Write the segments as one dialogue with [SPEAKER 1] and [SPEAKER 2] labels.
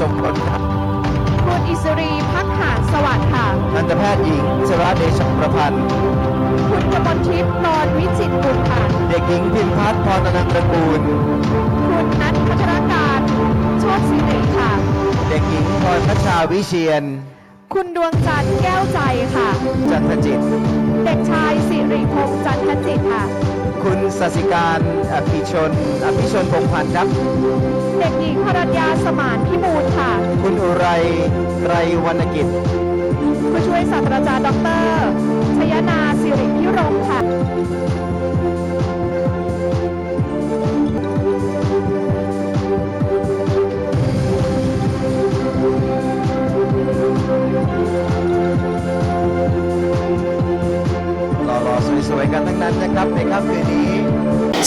[SPEAKER 1] สม
[SPEAKER 2] ผ
[SPEAKER 3] ลครับ
[SPEAKER 2] คุณอิสรีพักหานสวัสดิ์ค่ะ
[SPEAKER 3] ทันตแพทย์หญิงชราเดชประพันธ์
[SPEAKER 2] คุณกมลทิพย์นอนวิจิตรกุลค่ะ
[SPEAKER 3] เด็กหญิงพิมพัฒน์พรอนันตระกูล
[SPEAKER 2] คุณนัทพัฒนาการโชติศิริค่ะ
[SPEAKER 3] เด็กหญิงพรพัชชาวิเชียน
[SPEAKER 2] คุณดวงจันทร์แก้วใจค่ะ
[SPEAKER 3] จันทจิต
[SPEAKER 2] เด็กชายสิริพงษ์จันทจิตค่ะ
[SPEAKER 3] คุณสสิการอภิชนอภิชนพงษ์พันธ์ครับ
[SPEAKER 2] เด็กหญิงพรัญญาสมานพิบูลค่ะ
[SPEAKER 3] คุณอุไรไตรวรรณกิจ
[SPEAKER 2] ผู้ช่วยศาสตราจารย์ดรชยนาสิริพิรมค่ะ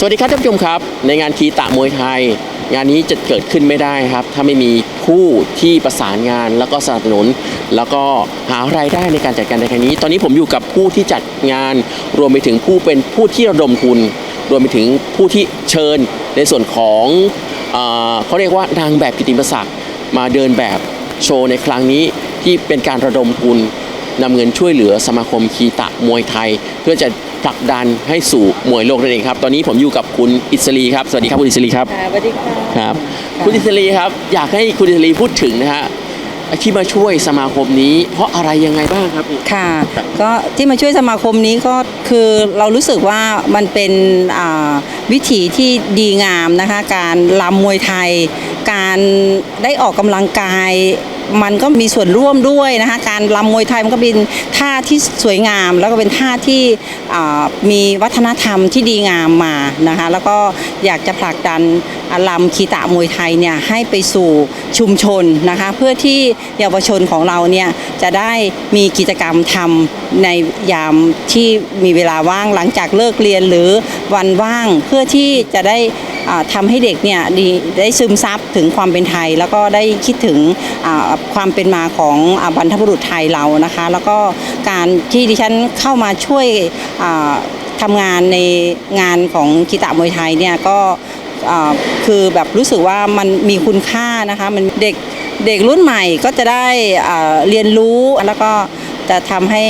[SPEAKER 3] สวั
[SPEAKER 4] สดีครับท่านผู้ชมครับ ในงานคีตะมวยไทย งานนี้จะเกิดขึ้นไม่ได้ครับ ถ้าไม่มีผู้ที่ประสานงานแล้วก็สนับสนุน แล้วก็หารายได้ในการจัดการในครั้งนี้ ตอนนี้ผมอยู่กับผู้ที่จัดงาน รวมไปถึงผู้เป็นผู้ที่ระดมทุน รวมไปถึงผู้ที่เชิญในส่วนของเออเขาเรียกว่านางแบบกิตติมศักดิ์มาเดินแบบโชว์ในครั้งนี้ที่เป็นการระดมทุนนำเงินช่วยเหลือสมาคมคีตะมวยไทย เพื่อจะ ผลักดันให้สู่มวยโลกนั่นเองครับ ตอนนี้ผมอยู่กับคุณอิสรีครับ สวัสดีครับคุณอิสรีครับ
[SPEAKER 5] ค่ะสวัสดีค่ะ
[SPEAKER 4] ครับคุณอิสรีครับ อยากให้คุณอิสรีพูดถึงนะฮะที่มาช่วยสมาคมนี้ เพราะอะไรยังไงบ้างครับ
[SPEAKER 5] ค่ะ ก็ที่มาช่วยสมาคมนี้ก็คือเรารู้สึกว่ามันเป็นอ่าวิถีที่ดีงามนะคะ การลำมวยไทย การได้ออกกำลังกาย มันก็มีส่วนร่วมด้วยนะคะการลำมวยไทยมันก็เป็นท่าที่สวยงาม แล้วก็เป็นท่าที่มีวัฒนธรรมที่ดีงามมานะคะแล้วก็อยากจะผลักดันลำคีตะมวยไทยเนี่ยให้ไปสู่ชุมชนนะคะเพื่อที่เยาวชนของเราเนี่ยจะได้มีกิจกรรมทำในยามที่มีเวลาว่างหลังจากเลิกเรียนหรือวันว่างเพื่อที่จะได้อ่าทำให้เด็กเนี่ยได้ซึมซับถึงความเป็นไทย แล้วก็ได้คิดถึงความเป็นมาของอบรรพบุรุษไทยเรานะคะ แล้วก็การที่ดิฉันเข้ามาช่วยทำงานในงานของกีตะมวยไทยเนี่ยก็คือแบบรู้สึกว่ามันมีคุณค่านะคะมันเด็กเด็กรุ่นใหม่ก็จะได้เรียนรู้แล้วก็ จะทำให้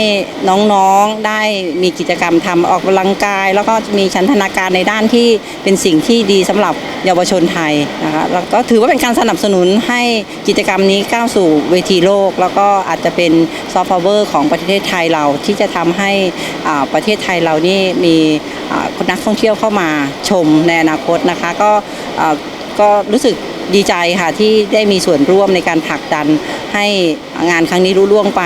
[SPEAKER 5] น้องๆได้มีกิจกรรมทำออกกำลังกาย แล้วก็มีชันทนาการในด้านที่เป็นสิ่งที่ดีสำหรับเยาวชนไทยนะคะแล้วก็ถือว่าเป็นการสนับสนุนให้กิจกรรมนี้ก้าวสู่เวทีโลก แล้วก็อาจจะเป็นซอฟต์พาวเวอร์ของประเทศไทยเราที่จะทำให้อ่าประเทศไทยเรานี่มีนักท่องเที่ยวเข้ามาชมในอนาคตนะคะ ก็อ่าก็รู้สึกดีใจค่ะที่ได้มีส่วนร่วมในการผลักดันให้งานครั้งนี้รุ่ล่วงไป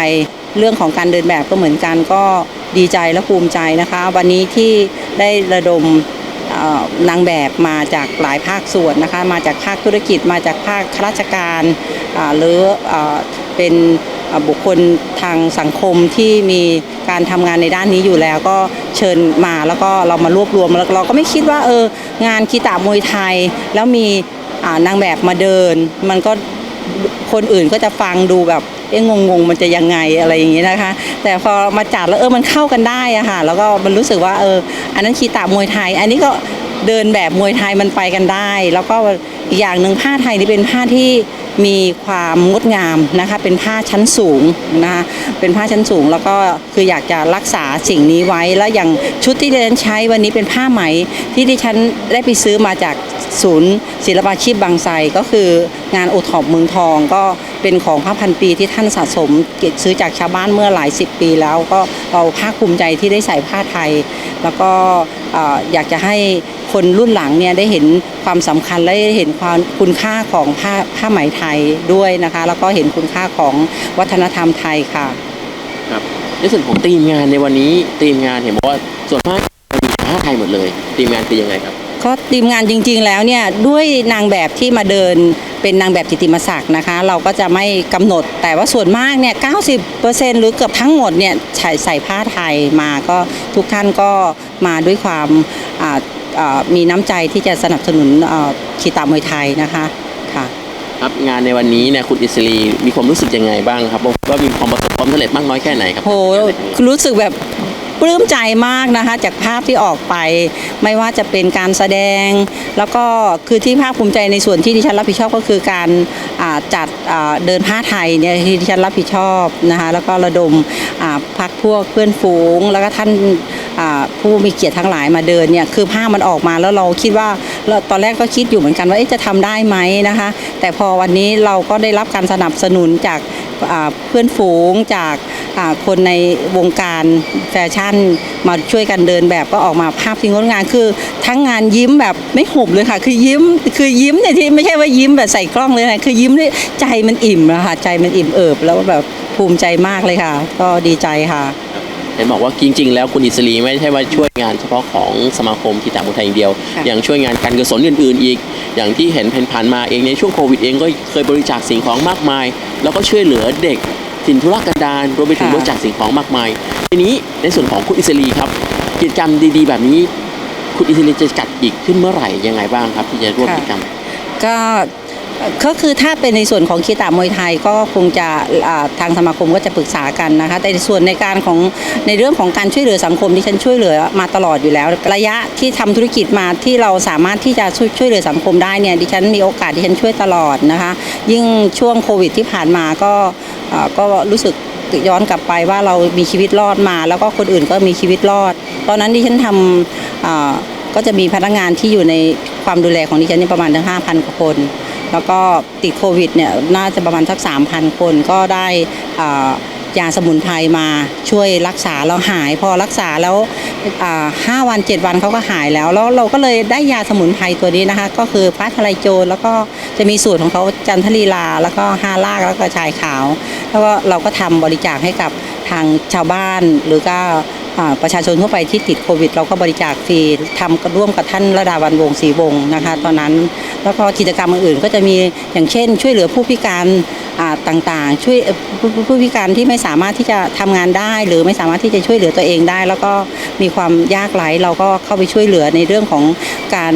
[SPEAKER 5] เรื่องของการเดินแบบก็เหมือนกันก็ดีใจและภูมิใจนะคะ วันนี้ที่ได้ระดมนางแบบมาจากหลายภาคส่วนนะคะ มาจากภาคธุรกิจ มาจากภาคข้าราชการหรืออเป็นบุคคลทางสังคมที่มีการทำงานในด้านนี้อยู่แล้วก็เชิญมาแล้วก็เรามารวบรวมแล้วเราก็ไม่คิดว่าเอองานกีตามวยไทย แล้วมีนางแบบมาเดิน มันก็คนอื่นก็จะฟังดูแบบ เอ๊ะงงๆมันจะยังไงอะไรอย่างนี้นะคะ แต่พอมาจัดแล้วเออมันเข้ากันได้อะค่ะ แล้วก็มันรู้สึกว่าเอออันนั้นคีตามวยไทย อันนี้ก็เดินแบบมวยไทยมันไปกันได้ แล้วก็ อีกอย่างหนึ่งผ้าไทยนี่เป็นผ้าที่มีความงดงามนะคะเป็นผ้าชั้นสูงนะคะเป็นผ้าชั้นสูงแล้วก็คืออยากจะรักษาสิ่งนี้ไว้ แล้วอย่างชุดที่ดิฉันใช้วันนี้เป็นผ้าไหมที่ดิฉันได้ไปซื้อมาจากศูนย์ศิลปาชีพบางไทรก็คืองานโอทอปเมืองทอง ก็เป็นของพระพันปีที่ท่านสะสมเก็บซื้อจากชาวบ้านเมื่อหลายสิบปีแล้วก็เราภาคภูมิใจที่ได้ใส่ผ้าไทย แล้วก็เอ่ออยากจะให้คนรุ่นหลังเนี่ยได้เห็นความสำคัญและได้เห็นความคุณค่าของผ้าผ้าไหมไทยด้วยนะคะ แล้วก็เห็นคุณค่าของวัฒนธรรมไทยค่ะ
[SPEAKER 4] ครับในส่วนของทีมงานในวันนี้ทีมงานเห็นบอกว่าส่วนมากมีผ้าไทยหมดเลยทีมงานคือยังไงครับ
[SPEAKER 5] ก็ทีมงานจริง ๆ แล้วเนี่ยด้วยนางแบบที่มาเดินเป็นนางแบบจิตติมศักดิ์นะคะ เราก็จะไม่กำหนดแต่ว่าส่วนมากเนี่ย90%หรือเกือบทั้งหมดเนี่ยใส่ใส่ผ้าไทยมาก็ทุกท่านก็มาด้วยความอ่าอ่า มีน้ำใจที่จะสนับสนุนอ่าขีตามวยไทยนะคะค่ะ
[SPEAKER 4] ครับงานในวันนี้เนี่ยคุณอิสรีมีความรู้สึกยังไงบ้างครับว่ามีความประสบความสำเร็จมากน้อยแค่ไหนครับ
[SPEAKER 5] โหรู้สึกแบบปลื้มใจมากนะคะจากภาพที่ออกไป ไม่ว่าจะเป็นการแสดง แล้วก็คือที่ภาคภูมิใจในส่วนที่ดิฉันรับผิดชอบก็คือการอ่าจัดอ่าเดินผ้าไทยเนี่ยที่ดิฉันรับผิดชอบนะคะแล้วก็ระดมอ่าพักพวกเพื่อนฝูง แล้วก็ท่านอ่า ผู้มีเกียรติทั้งหลายมาเดินเนี่ยคือผ้ามันออกมาแล้วเราคิดว่าตอนแรกก็คิดอยู่เหมือนกันว่าจะทำได้ไหมนะคะ แต่พอวันนี้เราก็ได้รับการสนับสนุนจากเพื่อนฝูงจากคนในวงการแฟชั่น มาช่วยกันเดินแบบก็ออกมาภาพที่งดงามคือ ทั้งงานยิ้มแบบไม่หุบเลยค่ะ คือยิ้มคือยิ้มเนี่ยที่ไม่ใช่ว่ายิ้มแบบใส่กล้องเลยนะคือยิ้มด้วยใจมันอิ่มอะคะใจมันอิ่มเอิบแล้วแบบภูมิใจมากเลยค่ะ ก็ดีใจค่ะ
[SPEAKER 4] เห็นบอกว่าจริง ๆ แล้วคุณอิสรีไม่ใช่ว่าช่วยงานเฉพาะของสมาคมกีตาร์มวยไทยอย่างเดียว
[SPEAKER 5] ค่ะ
[SPEAKER 4] ยังช่วยงานการกุศลอื่น ๆ อีก อย่างที่เห็นผ่านๆมาเองในช่วงโควิดเองก็เคยบริจาคสิ่งของมากมาย แล้วก็ช่วยเหลือเด็กถิ่นทุรกันดารรวมไปถึงบริจาคสิ่งของมากมาย ทีนี้ในส่วนของคุณอิสรีครับ กิจกรรมดี ๆ แบบนี้ คุณอิสรีจะจัดอีกขึ้นเมื่อไหร่ยังไงบ้างครับที่จะร่วม
[SPEAKER 5] ค่ะ
[SPEAKER 4] กิจกรรม
[SPEAKER 5] ก็ ก็คือถ้าเป็นในส่วนของคีตามวยไทยก็คงจะทางสมาคมก็จะปรึกษากันนะคะแต่ในส่วนในการของในเรื่องของการช่วยเหลือสังคมที่ฉันช่วยเหลือมาตลอดอยู่แล้ว ระยะที่ทำธุรกิจมาที่เราสามารถที่จะช่วยช่วยเหลือสังคมได้เนี่ยดิฉันมีโอกาสที่ฉันช่วยตลอดนะคะ ยิ่งช่วงโควิดที่ผ่านมาก็ก็รู้สึกย้อนกลับไปว่าเรามีชีวิตรอดมา แล้วก็คนอื่นก็มีชีวิตรอด ตอนนั้นดิฉันทำก็จะมีพนักงานที่อยู่ในความดูแลของดิฉันประมาณทั้ง5,000กว่าคน แล้วก็ติดโควิดเนี่ยน่าจะประมาณสัก 3,000 คนก็ได้อ่ายาสมุนไพรมาช่วยรักษาแล้วหายพอรักษาแล้วอ่าห้าวัน7วันเขาก็หายแล้วแล้วเราก็เลยได้ยาสมุนไพรตัวนี้นะคะ ก็คือฟ้าทลายโจรแล้วก็จะมีสูตรของเขาจันทลีลา แล้วก็ห้าลากแล้วก็ชายขาว แล้วก็เราก็ทำบริจาคให้กับทางชาวบ้านหรือก็ ประชาชนทั่วไปที่ติดโควิด เราก็บริจาคฟรีทำร่วมกับท่านระดาวันวงศรีวงนะคะ ตอนนั้นแล้วก็กิจกรรมอื่นๆก็จะมีอย่างเช่น ช่วยเหลือผู้พิการต่างๆ ช่วยผู้พิการที่ไม่สามารถที่จะทำงานได้ หรือไม่สามารถที่จะช่วยเหลือตัวเองได้ แล้วก็มีความยากไร้เราก็เข้าไปช่วยเหลือในเรื่องของการ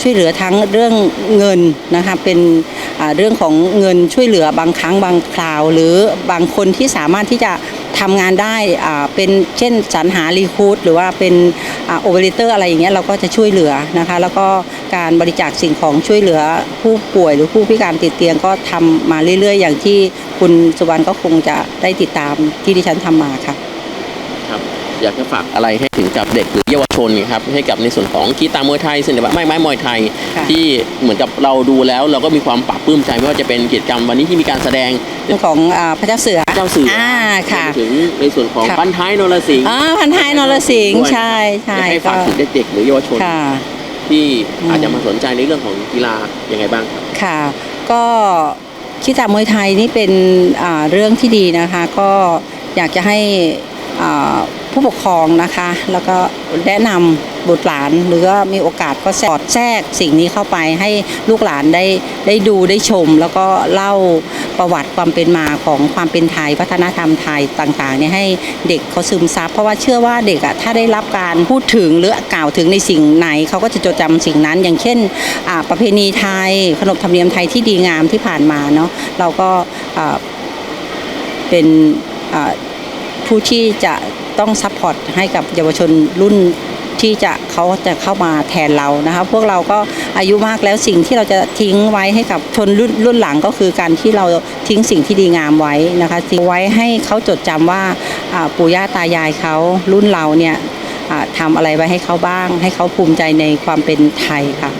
[SPEAKER 5] ช่วยเหลือทั้งเรื่องเงินนะคะเป็นเรื่องของเงินช่วยเหลือบางครั้งบางคราว หรือบางคนที่สามารถที่จะ ทำงานได้เป็นเช่นสรรหารีคูดหรือว่าเป็นโอเปอเรเตอร์อะไรอย่างเงี้ยเราก็จะช่วยเหลือนะคะ แล้วก็การบริจาคสิ่งของช่วยเหลือผู้ป่วยหรือผู้พิการติดเตียงก็ทำมาเรื่อย ๆ อย่างที่คุณสุวรรณก็คงจะได้ติดตามที่ดิฉันทำมาค่ะ
[SPEAKER 4] อยากจะฝากอะไรให้ถึงกับเด็กหรือเยาวชนครับให้กับในส่วนของกีตาร์มวยไทยศิลปะไม้ไม้มวยไทย
[SPEAKER 5] ค่ะ
[SPEAKER 4] ที่เหมือนกับเราดูแล้วเราก็มีความปรับปลื้มใจไม่ว่าจะเป็นกิจกรรมวันนี้ที่มีการแสดง
[SPEAKER 5] เรื่องของอ่าพระเจ้าเสือ
[SPEAKER 4] เจ้าสื่ออ่า
[SPEAKER 5] ค่ะ
[SPEAKER 4] รวมถึงในส่วนของ
[SPEAKER 5] ค่ะ
[SPEAKER 4] บ้านท้ายนรสิงห์
[SPEAKER 5] อ่าพันท้ายนรสิงห์ใช่ใช่
[SPEAKER 4] อยากให้
[SPEAKER 5] ก็
[SPEAKER 4] ฝากถึงเด็กๆหรือเยาวชน
[SPEAKER 5] ค่ะ
[SPEAKER 4] ที่
[SPEAKER 5] อืม
[SPEAKER 4] อาจจะมาสนใจในเรื่องของกีฬายังไงบ้างครับ
[SPEAKER 5] ค่ะ ก็คิดตามมวยไทยนี่เป็นอ่าเรื่องที่ดีนะคะ ก็อยากจะให้อ่า ผู้ปกครองนะคะ แล้วก็แนะนำบุตรหลานหรือว่ามีโอกาสก็สอดแทรกสิ่งนี้เข้าไปให้ลูกหลานได้ได้ดูได้ชม แล้วก็เล่าประวัติความเป็นมาของความเป็นไทยวัฒนธรรมไทยต่างๆเนี่ยให้เด็กเขาซึมซับเพราะว่าเชื่อว่าเด็กอะถ้าได้รับการพูดถึงหรือกล่าวถึงในสิ่งไหนเขาก็จะจดจำสิ่งนั้น อย่างเช่นอ่าประเพณีไทยขนบธรรมเนียมไทยที่ดีงามที่ผ่านมาเนาะเราก็อ่าเป็นอ่า ผู้ที่จะต้องซัพพอร์ตให้กับเยาวชนรุ่นที่จะเขาจะเข้ามาแทนเรานะคะพวกเราก็อายุมากแล้วสิ่งที่เราจะทิ้งไว้ให้กับชนรุ่นรุ่นหลังก็คือการที่เราทิ้งสิ่งที่ดีงามไว้นะคะทิ้งไว้ให้เขาจดจำว่าอ่าปู่ย่าตายายเขารุ่นเราเนี่ยทำอะไรไว้ให้เขาบ้าง ให้เขาภูมิใจในความเป็นไทยค่ะ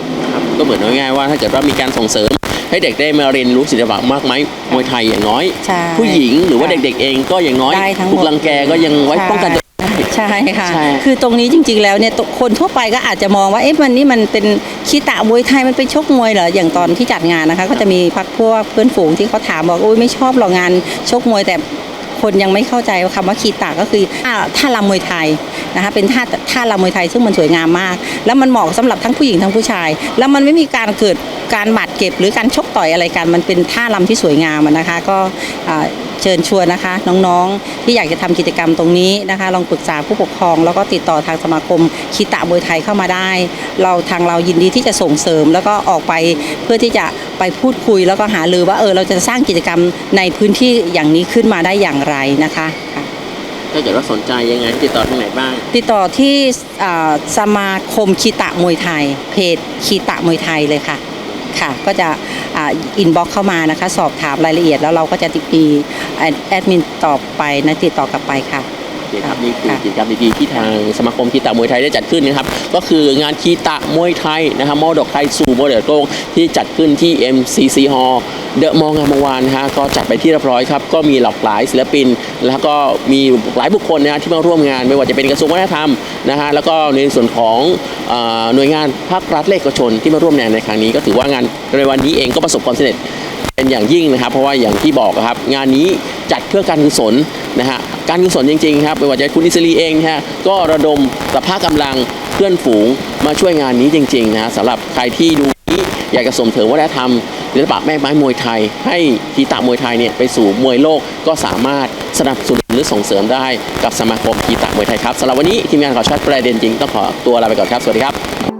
[SPEAKER 4] ก็เหมือนง่ายๆว่าถ้าเกิดว่ามีการส่งเสริม ให้เด็กได้มาเรียนรู้ศิลปะมากไหมมวยไทยอย่างน้อย
[SPEAKER 5] ใช่
[SPEAKER 4] ผู้หญิงหรือว่าเด็กๆเองก็อย่างน้อย
[SPEAKER 5] ได้ทั้งหมด
[SPEAKER 4] ถูกรังแกก็ยังไว้ป้องกันตัวเองได้
[SPEAKER 5] ใช่ค่ะ
[SPEAKER 4] ใช่
[SPEAKER 5] คือตรงนี้จริงๆ แล้วเนี่ยคนทั่วไปก็อาจจะมองว่าเอ๊ะมันนี่มันเป็นคีตะมวยไทยมันเป็นชกมวยเหรออย่างตอนที่จัดงานนะคะ ก็จะมีพักพวกเพื่อนฝูงที่เขาถามบอกโอ้ยไม่ชอบหรอกงานชกมวยแต่ คนยังไม่เข้าใจว่าคำว่าคีตะก็คือท่าท่ารำมวยไทยนะคะเป็นท่าท่ารำมวยไทยซึ่งมันสวยงามมาก แล้วมันเหมาะสำหรับทั้งผู้หญิงทั้งผู้ชาย แล้วมันไม่มีการเกิดการบาดเจ็บหรือการชกต่อยอะไรกัน มันเป็นท่ารำที่สวยงามนะคะก็เชิญชวนนะคะน้องๆ ที่อยากจะทำกิจกรรมตรงนี้นะคะ ลองปรึกษาผู้ปกครอง แล้วก็ติดต่อทางสมาคมคีตะมวยไทยเข้ามาได้ เราทางเรายินดีที่จะส่งเสริมแล้วก็ออกไปเพื่อที่จะ ไปพูดคุยแล้วก็หารือว่าเออเราจะสร้างกิจกรรมในพื้นที่อย่างนี้ขึ้นมาได้อย่างไรนะคะค่ะ
[SPEAKER 4] ถ้าเกิดว่าสนใจยังไงติดต่อทางไหนบ้าง
[SPEAKER 5] ติดต่อที่อ่าสมาคมคีตะมวยไทย เพจคีตะมวยไทยเลยค่ะค่ะ ก็จะอินบ็อกเข้ามานะคะ สอบถามรายละเอียดแล้วเราก็จะติดตีแอดมินต่อไปนะติดต่อกลับไปค่ะ
[SPEAKER 4] โอ เคครับนี่คือ
[SPEAKER 5] ค่ะ
[SPEAKER 4] กิจกรรมดีๆที่ทางสมาคมคีตะมวยไทยได้จัดขึ้นนะครับ ก็คืองานคีตะมวยไทยนะครับมรดกไทยสู่มรดกโลกที่จัดขึ้นที่ MCC Hall เดอะมองงามวงศ์วานนะฮะก็จัดไปที่เรียบร้อยครับ ก็มีหลากหลายศิลปิน แล้วก็มีหลายบุคคลนะฮะที่มาร่วมงานไม่ว่าจะเป็นกระทรวงวัฒนธรรมนะฮะแล้วก็ในส่วนของเอ่อหน่วยงานภาครัฐและเอกชนที่มาร่วมงานในครั้งนี้ ก็ถือว่างานในวันนี้เองก็ประสบความสำเร็จ เป็นอย่างยิ่งนะครับ เพราะว่าอย่างที่บอกครับ งานนี้จัดเพื่อการกุศลนะฮะการกุศลจริงๆครับไม่ว่าจะคุณอิสรีเองนะฮะก็ระดมสภาพกำลังเพื่อนฝูงมาช่วยงานนี้จริงๆนะฮะสำหรับใครที่ดูนี้อยากจะส่งเสริวัฒนธรรมศิลปะแม่ไม้มวยไทย ให้ทีตะมวยไทยเนี่ยไปสู่มวยโลกก็สามารถสนับสนุนหรือส่งเสริมได้กับสมาคมทีตะมวยไทยครับสำหรับวันนี้ทีมงานขอชัดประเด็นจริงต้องขอตัวลาไปก่อนครับ สวัสดีครับ